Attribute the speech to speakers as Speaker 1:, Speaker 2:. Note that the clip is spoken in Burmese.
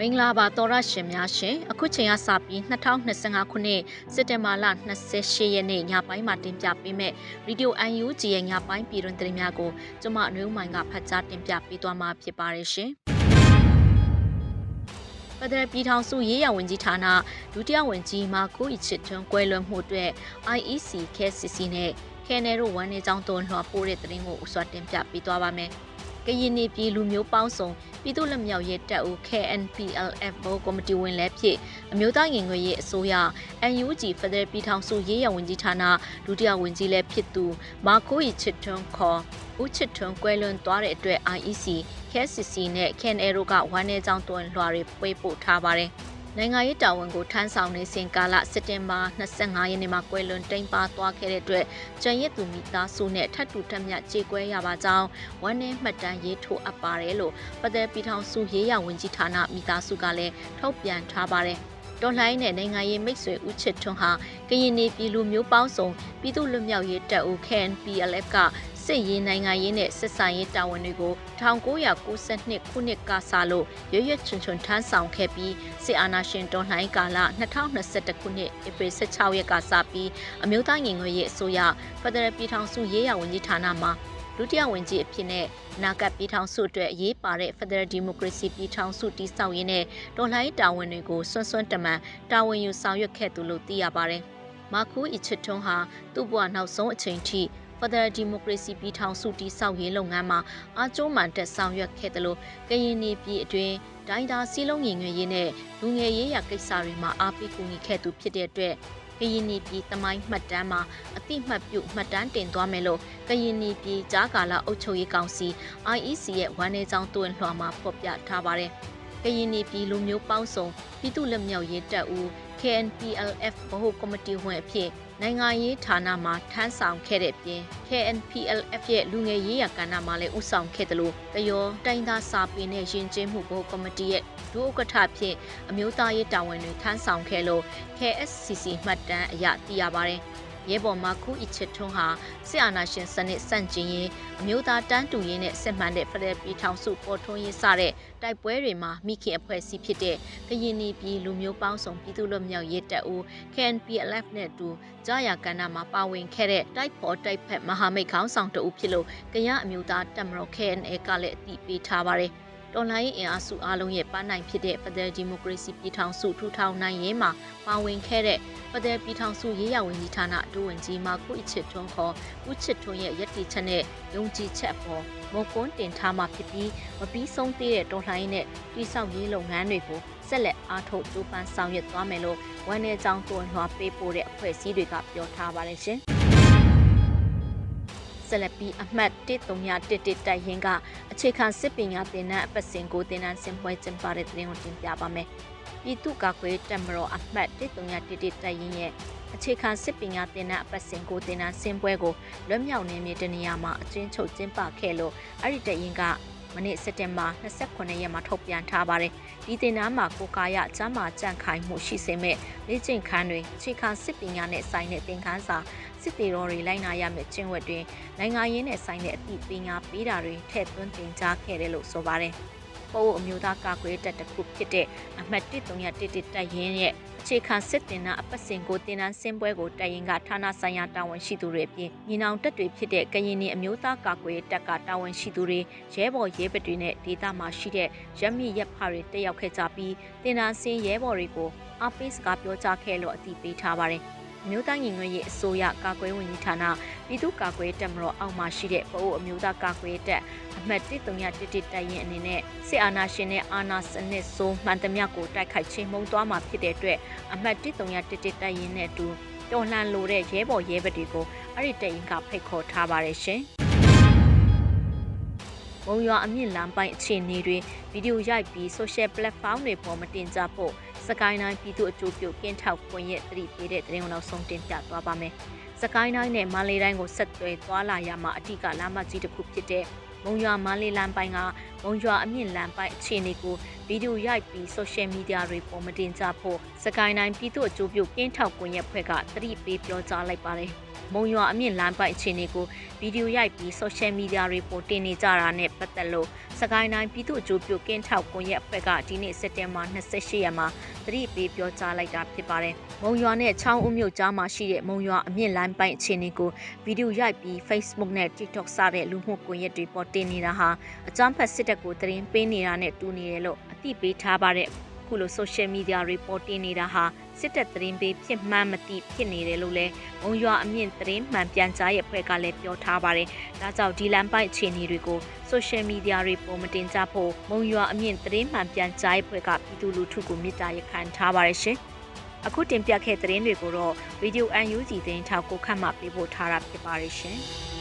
Speaker 1: မင်္ဂလာပါတော်ရရှင်များရှင်အခုချိန်ကစပြီး2025ခုနှစ်စက်တင်ဘာလ28ရက်နေ့ညပိုင်းမှာတင်ပြပေးမယ့် Radio UNG ရဲ့ညပိုင်းပြည်တွင်သတင်းများကိုကျွန်မအနှွေးမိုင်ကဖတ်ကြားတင်ပြပေးသွားမှာဖြစ်ပါတယ်ရှင်ပဒရပြည်ထောင်စုရေးရဝန်ကြီးဌာနဒုတိယဝန်ကြီးမာကိုအစ်ချစ်ထွန်းကွဲလွန်မှုအတွက် IEC KCC နဲ့ခဲနယ်တို့ဝန်နေကြောင်းတွန်းလွှာပို့တဲ့သတင်းကိုဥစွာတင်ပြပေးသွားပါမယ် ကရင်နေပြည်လူမျိုးပေါင်းစုံပြည်သူ့လက်မြောက်ရေးတပ်ဦး KNPLF ဘောကော်မတီဝင်လည်းဖြစ်အမျိုးသားရင်ငွေရေးအစိုးရ NUG ဖက်ဒရယ်ပြည်ထောင်စုရေးရဝန်ကြီးဌာနဒုတိယဝန်ကြီးလည်းဖြစ်သူမာကိုရီချစ်ထွန်းခေါ်ဦးချစ်ထွန်းကွဲလွန်သွားတဲ့အတွက် IEC KCC နဲ့ KNL တို့ကဝမ်းနေကြောင်းတွန်းလွှာတွေပေးပို့ထားပါတယ် နိုင်ငံရေးတာဝန်ကိုထမ်းဆောင်နေစဉ်ကာလစက်တင်ဘာ25ရက်နေ့မှာကွယ်လွန်တိမ်ပါသွားခဲ့တဲ့အတွက်ကျန်ရစ်သူမိသားစုနဲ့ထပ်တူထပ်မြတ်ကြေကွဲရပါကြောင်းဝန်내မှတ်တမ်းရေးထိုးအပ်ပါတယ်လို့ပဒယ်ပြည်ထောင်စုရေးရဝန်ကြီးဌာနမိသားစုကလည်းထုတ်ပြန်ထားပါတယ်တော်လှန်ရေးနဲ့နိုင်ငံရေးမိတ်ဆွေဦးချစ်ထွန်းဟာကရင်နေပြည်လူမျိုးပေါင်းစုံပြည်သူ့လွတ်မြောက်ရေးတပ်ဦး KNPLF က စစ်ရေးနိုင်ငံရေးနဲ့စစ်ဆိုင်ရေးတာဝန်တွေကို1992ခုနှစ်ကစလို့ရွရွချွန်ချွန်ထမ်းဆောင်ခဲ့ပြီးစစ်အာဏာရှင်တော်လှန်ရေးကာလ2021ခုနှစ်ဧပြီ16ရက်ကစပြီးအမျိုးသားညီညွတ်ရေးအစိုးရဖက်ဒရယ်ပြည်ထောင်စုရေးရာဝန်ကြီးဌာနမှဒုတိယဝန်ကြီးအဖြစ်နဲ့နာကပြည်ထောင်စုအတွက်အရေးပါတဲ့ Federal Democracy ပြည်ထောင်စုတည်ဆောက်ရေးနဲ့တော်လှန်ရေးတာဝန်တွေကိုစွန့်စွန့်တမန်တာဝန်ယူဆောင်ရွက်ခဲ့သူလို့သိရပါတယ်။မာကူအီချစ်ထွန်းဟာသူ့ဘဝနောက်ဆုံးအချိန်ထိ ဖက်ဒရယ်ဒီမိုကရေစီပြည်ထောင်စုတည်ဆောက်ရေးလုပ်ငန်းမှာအားကျိုးမှန်တက်ဆောင်ရွက်ခဲ့တယ်လို့ကရင်နေပြည်အတွင်းဒိုင်းသားစီးလုံးငင်ငွေရေးနဲ့လူငယ်ရေးရာကိစ္စတွေမှာအားပေးကူညီခဲ့သူဖြစ်တဲ့အတွက်ကရင်နီပြည်တမိုင်းမှတ်တမ်းမှာအတိမှတ်ပြုမှတ်တမ်းတင်သွားမယ်လို့ကရင်နီပြည်ကြားကာလအုပ်ချုပ်ရေးကောင်စီ IEC ရဲ့ဝန်နေကြောင်းတွင်လွှာမှာဖော်ပြထားပါတယ်။ကရင်နီပြည်လူမျိုးပေါင်းစုံပြည်သူ့လက်မြောက်ရေးတပ်ဦး KNPLF ဗဟိုကော်မတီဝင်အဖြစ်နိုင်ငံရေးဌာနမှာထမ်းဆောင်ခဲ့တဲ့ပြင် KNPLF ရဲ့လူငယ်ရေးရာကဏ္ဍမှာလည်းဥဆောင်ခဲ့တယ်လို့တရောတိုင်းသားစာပေနဲ့ယဉ်ကျေးမှုဘုကော်မတီရဲ့ဒုဥက္ကဋ္ဌဖြင့်အမျိုးသားရေးတာဝန်တွေထမ်းဆောင်ခဲ့လို့ KSCC မှတ်တမ်းအရသိရပါတယ်။ ရဲဘော်မာခုအစ်ချစ်ထွန်းဟာစစ်အာဏာရှင်စနစ်ဆန့်ကျင်ရေးအမျိုးသားတန်းတူရေးနဲ့စစ်မှန်တဲ့ဖရက်ပြည်ထောင်စုပေါ်ထွန်းရေးစတဲ့တိုက်ပွဲတွေမှာမိခင်အဖွဲ့အစည်းဖြစ်တဲ့ကရင်နီပြည်လူမျိုးပေါင်းစုံပြည်သူ့လွတ်မြောက်ရေးတပ်ဦး KNPLF နဲ့တူကြားရကဏ္ဍမှာပါဝင်ခဲ့တဲ့တိုက်ပေါ်တိုက်ဖက်မဟာမိတ်ခေါင်းဆောင်တဦးဖြစ်လို့ကရအမျိုးသားတပ်မတော် KNA ကလည်းအတိပေးထားပါတယ်။ တော်လှန်ရေးအင်အားစုအားလုံးရဲ့ပန်းနိုင်ဖြစ်တဲ့ Federal Democracy ပြည်ထောင်စုထူထောင်နိုင်ရေးမှာပါဝင်ခဲ့တဲ့ Federal ပြည်ထောင်စုရေးရဝန်ကြီးဌာနဒုဝန်ကြီးမာကုအစ်ချစ်ထွန်းခေါ်ဦးချစ်ထွန်းရဲ့ရည်တည်ချက်နဲ့ယုံကြည်ချက်ပေါ်မကွန်းတင်ထားမှဖြစ်ပြီးမပြီးဆုံးသေးတဲ့တော်လှန်ရေးနဲ့ပြည်ဆောက်ရေးလုပ်ငန်းတွေကိုဆက်လက်အားထုတ်ကြိုးပမ်းဆောင်ရွက်သွားမယ်လို့ဝန်내ကြောင်းတွန်းလွှာပေးပို့တဲ့အဖွဲ့အစည်းတွေကပြောထားပါတယ်ရှင်။ ဆက်လက်ပြီးအမှတ်1311တိုက်ရင်ကအခြေခံစစ်ပညာသင်တန်းအပတ်စဉ်ကိုသင်တန်းဆင်ပွဲကျင်းပတဲ့တဲ့ကိုတင်ပြပါမယ်။ပြည်သူ့ကာကွယ်တပ်မတော်အမှတ်1311တိုက်ရင်ရဲ့အခြေခံစစ်ပညာသင်တန်းအပတ်စဉ်ကိုသင်တန်းဆင်ပွဲကိုလွတ်မြောက်နေမြေတနေရာမှာအကျဉ်းချုပ်ကျင်းပခဲ့လို့အဲ့ဒီတရင်က မနေ့စက်တင်ဘာ29ရက်မှာထုတ်ပြန်ထားပါတယ်။ဒီတင်နန်းမှာကိုကာယကျမ်းမာကြန့်ခိုင်မှုရှိစေမဲ့လေ့ကျင့်ခန်းတွေအခြေခံစစ်ပညာနဲ့ဆိုင်တဲ့သင်ခန်းစာစစ်တီတော်တွေလိုက်နာရမယ့်ကျင့်ဝတ်တွေနိုင်ငံရင်းနဲ့ဆိုင်တဲ့အသည့်ပညာပေးတာတွေထည့်သွင်းသင်ကြားခဲ့တယ်လို့ဆိုပါတယ်။ ပို့အမျိုးသားကာကွယ်တပ်တစ်ခုဖြစ်တဲ့အမှတ်1311တပ်ရင်းရဲ့အခြေခံစစ်တင်နာအပတ်စဉ်ကိုတင်နန်းစင်းပွဲကိုတပ်ရင်းကဌာနဆိုင်ရာတာဝန်ရှိသူတွေအပြင်ညီနောင်တပ်တွေဖြစ်တဲ့ကရင်နီအမျိုးသားကာကွယ်တပ်ကတာဝန်ရှိသူတွေရဲဘော်ရဲဘက်တွေနဲ့ဒေသမှာရှိတဲ့ရပ်မိရပ်ဖတွေတက်ရောက်ခဲ့ကြပြီးတင်နန်းစင်းရဲဘော်တွေကိုအပိစကားပြောကြားခဲ့လို့အသိပေးထားပါတယ်။ မြို့သားညီညွတ်ရေးအစိုးရကာကွယ်ဝင်ကြီးဌာနပြည်သူ့ကာကွယ်တပ်မတော်အောက်မှာရှိတဲ့ပအိုးအမျိုးသားကာကွယ်တပ်အမှတ်1311တပ်ရင်အနေနဲ့စစ်အာဏာရှင်နဲ့အာဏာစနစ်ဆိုးမှန်သမျှကိုတိုက်ခိုက်ချင်းမှုန်းသွားမှာဖြစ်တဲ့အတွက်အမှတ်1311တပ်ရင်နဲ့အတူတော်လှန်လိုတဲ့ရဲဘော်ရဲဘက်တွေကိုအဲ့ဒီတပ်ရင်ကဖိတ်ခေါ်ထားပါတယ်ရှင်။မုံရွာအမြင့်လမ်းပိုင်းအခြေအနေတွေဗီဒီယိုရိုက်ပြီး social platform တွေပေါ်မတင်ကြဖို့ စကိုင်းတိုင်းပြည်သူ့အကျိုးပြုကင်းထောက်ကွန်ရက်သတိပေးတဲ့သတင်းကိုနောက်ဆုံးတင်ပြသွားပါမယ်။စကိုင်းတိုင်းနဲ့မန္တလေးတိုင်းကိုဆက်သွယ်သွားလာရမှာအထူးကလမ်းမကြီးတစ်ခုဖြစ်တဲ့မုံရွာမန္တလေးလမ်းပိုင်းကမုံရွာအမြင့်လမ်းပိုင်းအခြေအနေကိုဗီဒီယိုရိုက်ပြီး social media တွေပေါ်မတင်ကြဖို့စကိုင်းတိုင်းပြည်သူ့အကျိုးပြုကင်းထောက်ကွန်ရက်ဖွဲ့ကသတိပေးပြောကြားလိုက်ပါတယ်။မုံရွာအမြင့်လမ်းပိုက်အခြေအနေကိုဗီဒီယိုရိုက်ပြီး social media တွေပေါ်တင်နေကြတာနဲ့ပတ်သက်လို့ စစကိုင်းတိုင်းပြည်သူ့အကျိုးပြုကင်းထောက်ကွန်ရက်အဖွဲ့ကဒီနေ့စက်တင်ဘာ28ရက်မှာသတိပေးပြောကြားလိုက်တာဖြစ်ပါတယ်။မုံရွာနဲ့ချောင်းဦးမြို့ကြားမှာရှိတဲ့မုံရွာအမြင့်လိုင်းပိုင်းအခြေအနေကိုဗီဒီယိုရိုက်ပြီး Facebook နဲ့ TikTok စတဲ့လူမှုကွန်ရက်တွေပေါ်တင်နေတာဟာအကြမ်းဖက်စစ်တပ်ကိုသတင်းပေးနေတာနဲ့တူနေတယ်လို့အသိပေးထားပါတယ်။ခုလို social media report တင်နေတာဟာ စစ်တပ်သတင်းပေးဖြစ်မှန်းမသိဖြစ်နေတယ်လို့လည်းမုံရွာအမြင့်သတင်းမှန်ပြန်ကြားရဲ့အဖွဲ့ကလည်းပြောထားပါတယ်။ဒါကြောင့်ဒီလမ်းပိုက်အခြေအနေတွေကို social media တွေပေါ်မတင်ကြဖို့မုံရွာအမြင့်သတင်းမှန်ပြန်ကြားရဲ့အဖွဲ့ကပြည်သူလူထုကိုမေတ္တာရပ်ခံထားပါတယ်ရှင်။အခုတင်ပြခဲ့တဲ့သတင်းတွေကိုတော့ Radio UNG သတင်းထောက်ကိုခန့်မှပေးပို့ထားတာဖြစ်ပါတယ်ရှင်။